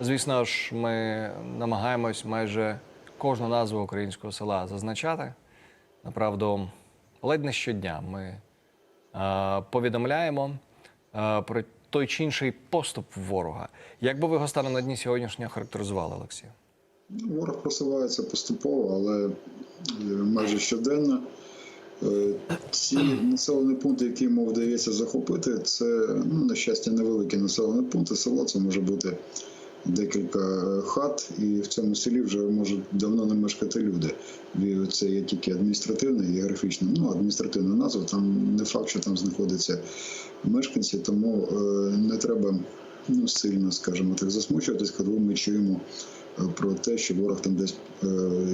Звісно ж, ми намагаємось майже кожну назву українського села зазначати. Направду, ледь не щодня ми е, повідомляємо е, про той чи інший поступ ворога. Як би ви його станом на дні сьогоднішнього характеризували, Олексію? Ворог просувається поступово, але е, майже щоденно. Е, Ці населені пункти, які йому вдається захопити, це, ну, на щастя, невеликі населені пункти. Село це може бути декілька е, хат, і в цьому селі вже можуть давно не мешкати люди. Це є тільки адміністративна і географічна, ну, адміністративна назва. Там не факт, що там знаходяться мешканці, тому е, не треба ну, сильно, скажімо так, засмучуватись, коли ми чуємо про те, що ворог там десь е,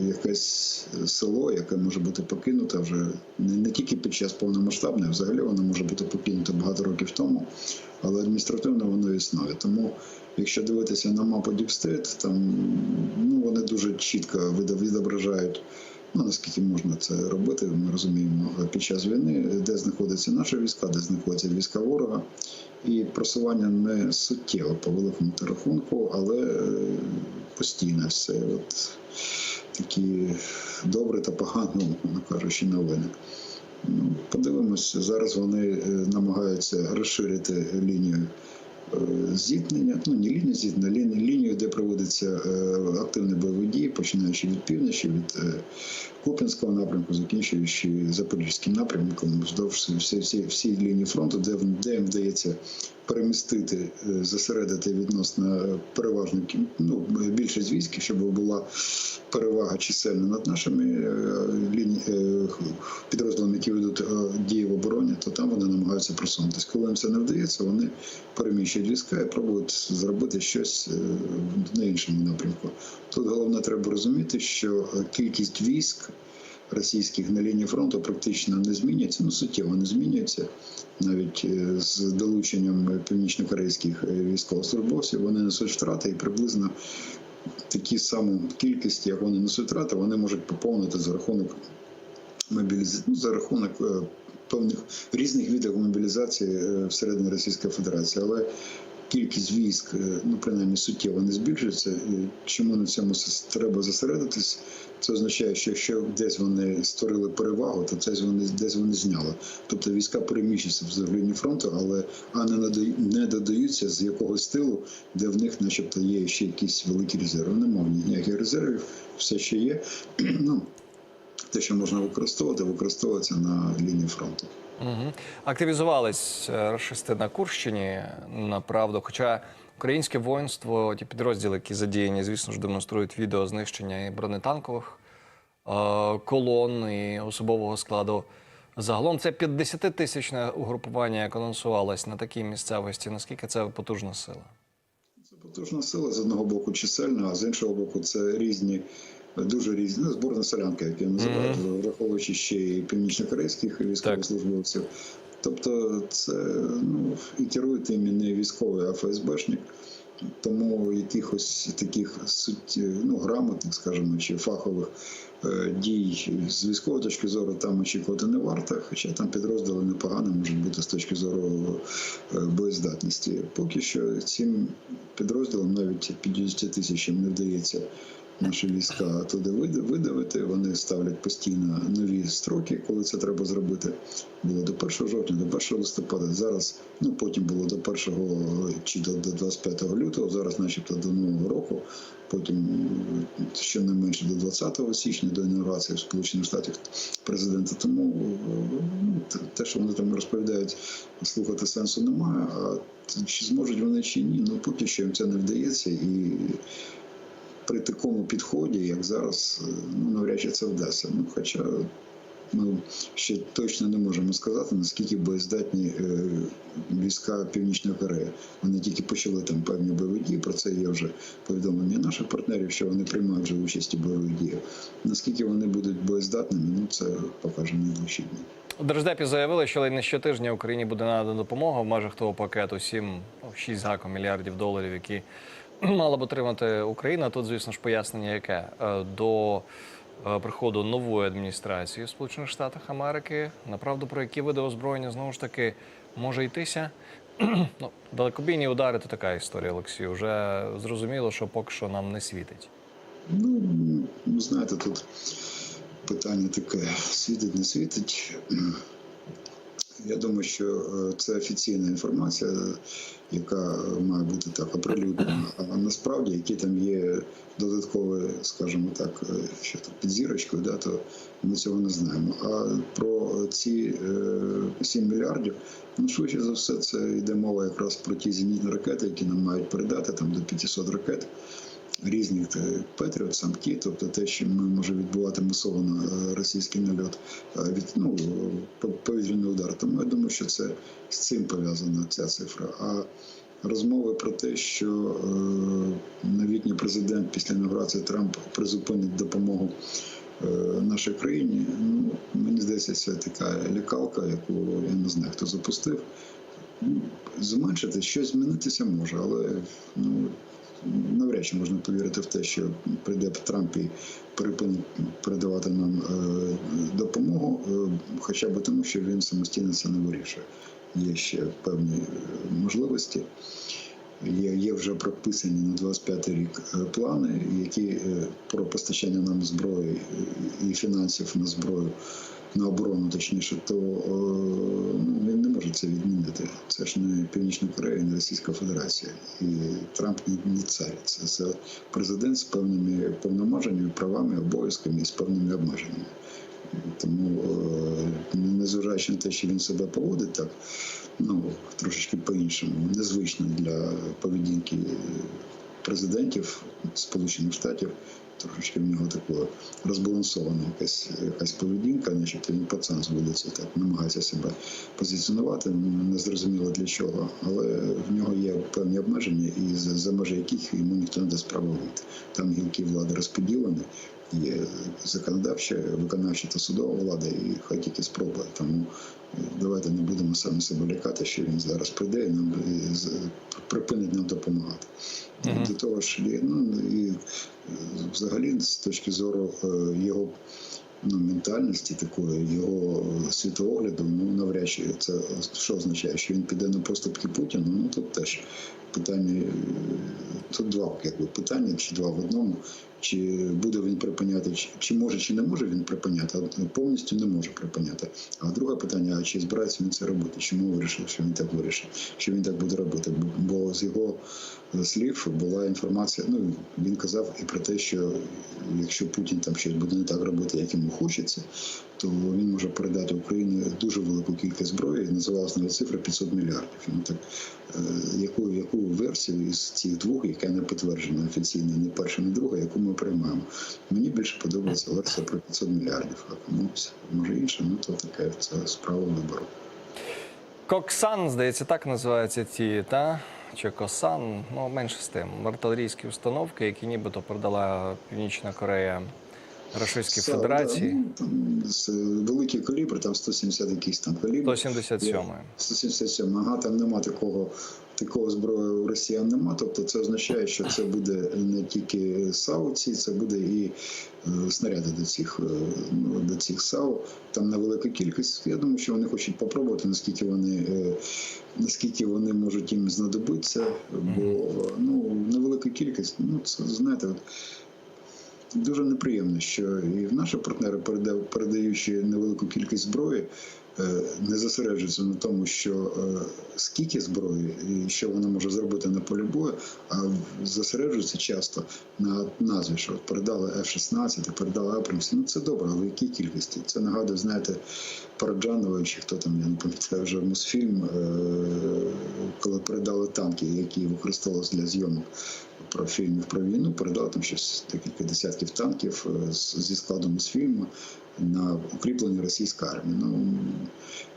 якесь село, яке може бути покинуте вже не, не тільки під час повномасштабної, взагалі воно може бути покинуте багато років тому, але адміністративно воно існує. Тому, якщо дивитися на мапу Діпстейт, там ну, вони дуже чітко відображають. Ну, наскільки можна це робити, ми розуміємо під час війни, де знаходяться наші війська, де знаходяться війська ворога, і просування не суттєво по великому рахунку, але е, постійно все. От такі добре та погано, кажучи, новини. Ну, подивимось, зараз вони е, намагаються розширити лінію е, зіткнення, ну не лінію зіткнення, лінію, лінію, де проводяться е, активні бойові дії, починаючи від півночі, від е, Куп'янського напрямку, закінчуючи Запорізьким напрямком, вздовж всі, всі, всі лінії фронту, де, де їм вдається перемістити, е, зосередити відносно е, переважно ну, більшість військ, щоб була перевага чисельна над нашими е, лінії, е, підрозділами, які ведуть е, дії в обороні, то там вони намагаються просунутися. Коли їм це не вдається, вони переміщують війська і пробують зробити щось е, на іншому напрямку. Тут головне треба розуміти, що кількість військ російських на лінії фронту практично не змінюється, ну суттєво не змінюється. Навіть е, з долученням північнокорейських е, військовослужбовців вони несуть втрати і приблизно такі саму кількість, як вони несуть втрати, вони можуть поповнити за рахунок мобілізації, ну, за рахунок певних різних видів мобілізації е, всередині Російської Федерації. Але кількість військ, е, ну принаймні суттєво не збільшується. Чому на цьому треба зосередитись? Це означає, що якщо десь вони створили перевагу, то це вони десь вони зняли. Тобто війська переміщуються вздовж лінії фронту, але а не додаються з якогось тилу, де в них, начебто, є ще якісь великі резерви. Немає ніяких резервів, все, що є. ну, те, що можна використовувати, використовується на лінії фронту. Угу. Активізувались е, рашисти на Курщині, направду. Хоча українське воїнство, ті підрозділи, які задіяні, звісно ж, демонструють відео знищення і бронетанкових е, колон і особового складу. Загалом це 50-тисячне угрупування, як анонсувалось на такій місцевості. Наскільки це потужна сила? Це потужна сила з одного боку чисельна, а з іншого боку, це різні, дуже різні ну, зборна селянка, як я називаю, враховуючи ще і північнокорейських військовослужбовців. Тобто, це ну і керують іми не військовий, а ФСБшник. Тому якихось таких суть, ну, грамотних, скажімо, чи фахових е, дій з військової точки зору там очікувати не варто, хоча там підрозділи непогано можуть бути з точки зору е, боєздатності. Поки що цим підрозділам навіть 50 тисячам не вдається наші війська туди видавити. Вони ставлять постійно нові строки, коли це треба зробити. Було до 1 жовтня, до 1 листопада. Зараз, ну потім було до 1 чи до, до 25 лютого, зараз, начебто, до Нового року. Потім м, щонайменше до 20 січня, до інаугурації в Сполучених Штатах президента. Тому е, ну, те, що вони там розповідають, слухати сенсу немає. А чи зможуть вони чи ні, ну поки що їм це не вдається і при такому підході, як зараз, е, ну навряд чи це вдасться. Ну, хоча ми ще точно не можемо сказати, наскільки боєздатні е, війська Північної Кореї. Вони тільки почали там певні бойові дії. Про це є вже повідомлення наших партнерів, що вони приймають вже участь у бойових діях. Наскільки вони будуть боєздатними, ну це покаже найближчі дні. У Держдепі заявили, що не щотижня Україні буде надана допомога в межах того пакету 7, 6 гаком мільярдів доларів, які мала б отримати Україна. Тут, звісно ж, пояснення яке Е, до е, приходу нової адміністрації в Сполучених Штатах Америки. Направду про які види озброєння знову ж таки може йтися. Ну, далекобійні удари то така історія, Олексій. Вже зрозуміло, що поки що нам не світить. Ну, ну, знаєте, тут питання таке: світить, не світить. Я думаю, що е, це офіційна інформація, яка має бути так оприлюднена. А насправді, які там є додаткові, скажімо так, е, що там під зірочкою, да, то ми цього не знаємо. А про ці е, 7 мільярдів, ну швидше за все, це йде мова якраз про ті зенітні ракети, які нам мають передати там до 500 ракет різних е, Петріот, сам ті, тобто те, що ми може відбувати масово е, російський нальот, е, від ну повітряний удар. Тому я думаю, що це з цим пов'язана ця цифра. А розмови про те, що новітній президент після інаугурації Трамп призупинить допомогу. Нашій країні, ну мені здається, це така лякалка, яку я не знаю, хто запустив. Зменшити щось змінитися може, але ну навряд чи можна повірити в те, що прийде Трамп і перепинить передавати нам е, допомогу, е, хоча б тому, що він самостійно це не вирішує. Є ще певні е, можливості. Є, є вже прописані на 25 рік плани, які про постачання нам зброї і фінансів на зброю на оборону, точніше, то е, ну, він не може це відмінити. Це ж не Північна Корея, не Російська Федерація. І Трамп не, цар. Це, це президент з певними повноваженнями, правами, обов'язками і з певними обмеженнями. Тому, е, незважаючи на те, що він себе поводить так, ну трошечки по-іншому, незвично для поведінки президентів Сполучених Штатів. Трошечки в нього такого розбалансована якась, якась поведінка, начебто він пацан зводиться, так намагається себе позиціонувати, Не зрозуміло для чого, але в нього є певні обмеження, і за, за межі яких йому ніхто не дасть право вийти. Там гілки влади розподілені, є законодавча, виконавча та судова влада, і хай тільки спробує. Тому е, давайте не будемо самі себе лякати, що він зараз прийде і нам і припинить нам допомагати. Мгм. До того ж, ну і е, взагалі з точки зору е, його ну, ментальності такої, його е, світогляду, ну навряд чи це що означає, що він піде на поступки Путіну. Ну тут теж питання, тут два якби питання, чи два в одному. Чи буде він припиняти, чи, може, чи не може він припиняти, а повністю не може припиняти. А друге питання: а чи збирається він це робити? Чому вирішив, що він так вирішив, що він так буде робити? Бо- з його е, слів була інформація. Ну він казав і про те, що якщо Путін там щось буде не так робити, як йому хочеться, то він може передати Україні дуже велику кількість зброї. Називалась навіть цифра 500 мільярдів. Ну так е, яку, яку версію із цих двох, яка не підтверджена офіційно, ні перша, ні друга, яку ми приймаємо. Мені більше подобається версія про 500 мільярдів, а комусь може інше, ну то таке це справа вибору. Коксан, здається, так називаються ті, та? Чи Косан, ну менше з тим. Артилерійські установки, які нібито продала Північна Корея Російській Федерації. з- великий калібр, там 170 якийсь там калібр. 177 177. Ага, там нема такого. Такого зброї у росіян нема, тобто це означає, що це буде не тільки САУ, ці, це буде і е, снаряди до цих, е, до цих САУ. Там невелика кількість. Я думаю, що вони хочуть попробувати, наскільки вони, е, наскільки вони можуть їм знадобитися, бо ну, невелика кількість, ну це знаєте, от, дуже неприємно, що і наші партнери, переда- передаючи невелику кількість зброї, не зосереджуються на тому, що е, скільки зброї і що вона може зробити на полі бою, а зосереджуються часто на назві, що передали F-16, передали Абрамс. Ну це добре, але в якій кількості? Це нагадує, знаєте, Параджанова, чи хто там, я не пам'ятаю вже Мосфільм, е, коли передали танки, які використовувалися для зйомок про фільмів про війну, передали там щось декілька десятків танків е, з- зі складу Мосфільму на укріплення російської армії. Ну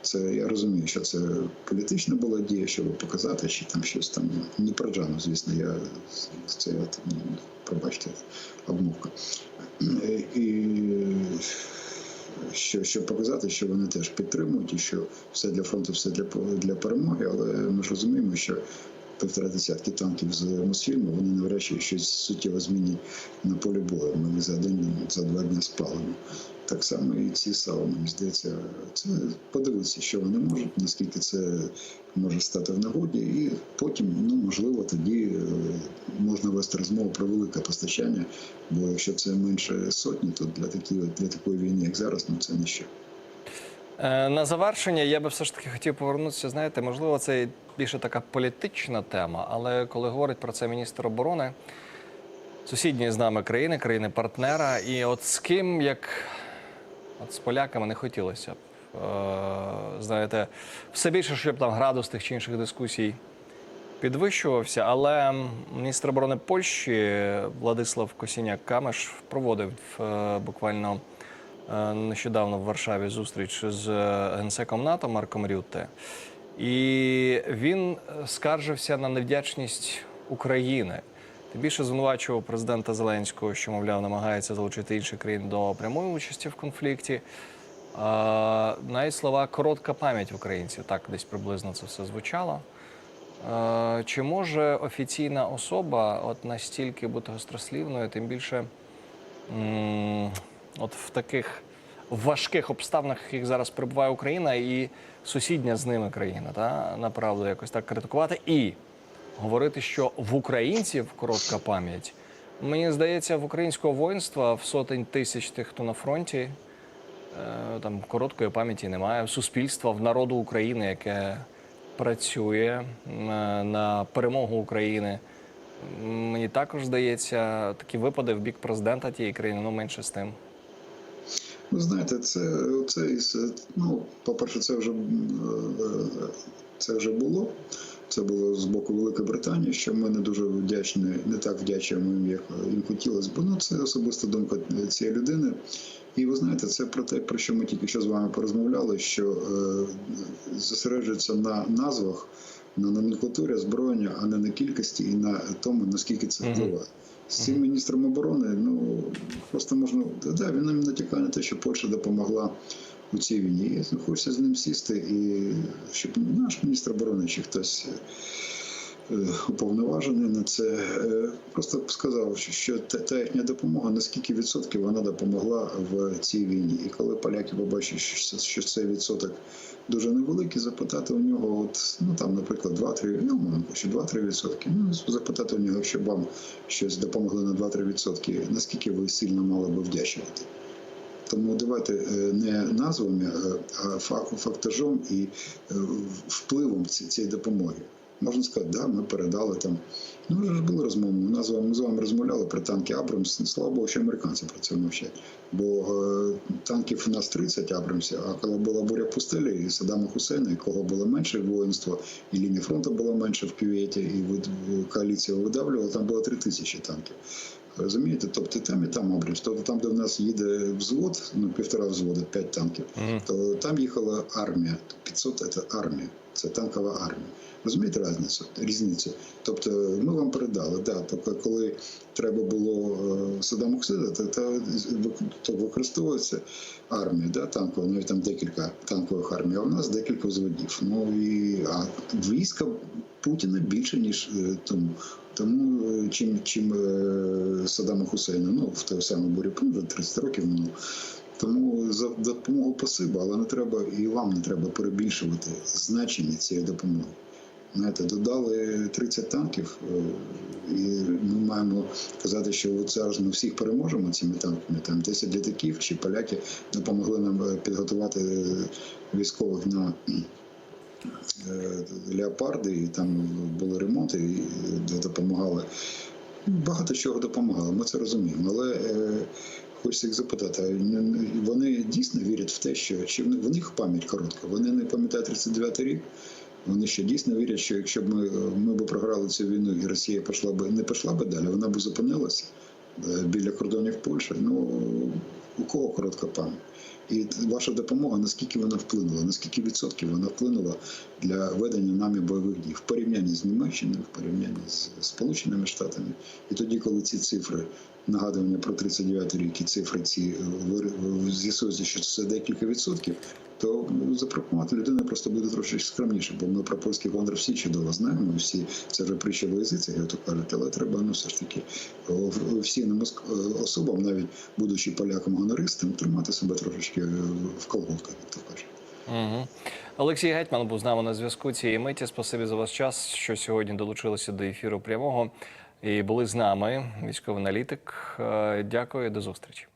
це я розумію, що це політична була дія, щоб показати, чи там щось там не про Джану, звісно, я це ну, пробачте, обмовка. Е, І що, щоб показати, що вони теж підтримують, і що все для фронту, все для, для перемоги, але ми ж розуміємо, що півтора десятки танків з Мосфільму, вони навряд щось суттєво змінять на полі бою. Ми за день, за два дні спалимо. Так само і ці села, мені здається, це подивитися, що вони можуть, наскільки це може стати в нагоді, і потім, ну можливо, тоді е, можна вести розмову про велике постачання. Бо якщо це менше сотні, то для такої для такої війни, як зараз, ну це ніщо. Е, На завершення я би все ж таки хотів повернутися. Знаєте, можливо, це більше така політична тема, але коли говорить про це міністр оборони сусідньої з нами країни, країни партнера, і от з ким, як от з поляками, не хотілося б. Е, Знаєте, все більше, щоб там градус тих чи інших дискусій підвищувався, але міністр оборони Польщі Владислав Косіняк Камеш проводив е, буквально е, нещодавно в Варшаві зустріч з генсеком НАТО Марком Рютте. І він скаржився на невдячність України. Більше звинувачував президента Зеленського, що, мовляв, намагається залучити інші країни до прямої участі в конфлікті. А, навіть слова коротка пам'ять українців, так десь приблизно це все звучало. Е, Чи може офіційна особа от настільки бути гострослівною, тим більше м, от в таких важких обставинах, яких зараз перебуває Україна і сусідня з ними країна, та направду якось так критикувати і говорити, що в українців коротка пам'ять. Мені здається, в українського воїнства в сотень тисяч тих, хто на фронті, е, там короткої пам'яті немає. Суспільства, в народу України, яке працює на, на перемогу України. Мені також здається, такі випади в бік президента тієї країни, ну менше з тим. Ну, знаєте, це, це ну, по-перше, це вже, е, це вже було. Це було з боку Великої Британії, що ми не дуже вдячні, не так вдячуємо їм, як їм хотілося б. Ну, це особиста думка цієї людини. І ви знаєте, це про те, про що ми тільки що з вами порозмовляли, що е, зосереджується на назвах, на номенклатурі озброєння, а не на кількості і на тому, наскільки це впливає. З цим міністром оборони, ну просто можна да, він нам натякає на те, що Польща допомогла у цій війні. Хочеться з ним сісти, і щоб наш міністр оборони чи хтось е, уповноважений на це, е, просто сказав, що- та, їхня допомога, на скільки відсотків вона допомогла в цій війні. І коли поляки побачать, що, цей відсоток дуже невеликий, запитати у нього, от, ну там, наприклад, 2-3, ну, мовно 2-3 відсотки. Ну, запитати у нього, якщо вам щось допомогли на 2-3 відсотки, наскільки ви сильно мали би вдячувати. Тому давайте е, не назвами, а фактажом і е, впливом цієї допомоги. Можна сказати, да, ми передали там. Ну, вже ж були розмови. Ми з вами, ми з вами розмовляли про танки Абрамс. Слава Богу, що американці про це мовчать. Бо е, танків у нас 30 Абрамсів, а коли була буря пустелі, і Саддама Хусейна, якого було менше воїнство, і лінія фронту була менше в Кювейті, і коаліція видавлювала, там було 3 тисячі танків. Розумієте? Тобто там і там Абрамс. Тобто там, де в нас їде взвод, ну півтора взвода, 5 танків, то там їхала армія. 500 – це армія, це танкова армія. Розумієте різницю? різницю? Тобто ми вам передали, да, тобто коли треба було е, Саддаму Хусейна, то, то, то використовується армія, да, танкова, навіть там декілька танкових армій, а у нас декілька взводів. Ну і а війська Путіна більше, ніж е, тому. Е, чим, чим е, Саддама Хусейна, ну в той самий буряпун вже 30 років минуло. Тому за допомогу спасибо, але не треба і вам не треба перебільшувати значення цієї допомоги. Знаєте, додали 30 танків, е, і ми маємо казати, що зараз ми всіх переможемо цими танками. Там 10 літаків чи поляки допомогли нам підготувати військових на леопарди, і там були ремонти, і допомагали. Багато чого допомагало, ми це розуміємо. Але е, хочеться їх запитати, вони дійсно вірять в те, що чи в них- пам'ять коротка, вони не пам'ятають 39 рік. Вони що дійсно вірять, що якщо б ми, ми б програли цю війну і Росія пішла б не пішла б далі, вона б зупинилася е, біля кордонів Польщі. Ну у кого коротка пам'ять? І ваша допомога, наскільки вона вплинула, наскільки відсотків вона вплинула для ведення нами бойових дій в порівнянні з Німеччиною, в порівнянні з Сполученими Штатами. І тоді, коли ці цифри, нагадування про 39 рік і цифри ці е, вир- з'ясується, що це декілька відсотків, то ну, запропонувати людина просто буде трошки скромніше, бо ми про польський гонор всі чудово знаємо. Всі це вже притча в язиці, як то кажуть, але треба ну все ж таки всім моск- особам, навіть будучи поляком гонористом, тримати себе трошечки е, в колготках, як то кажуть. Угу. Олексій Гетьман був з нами на зв'язку цієї миті. Спасибі за ваш час, що сьогодні долучилися до ефіру прямого і були з нами. Військовий аналітик. Е, Дякую, до зустрічі.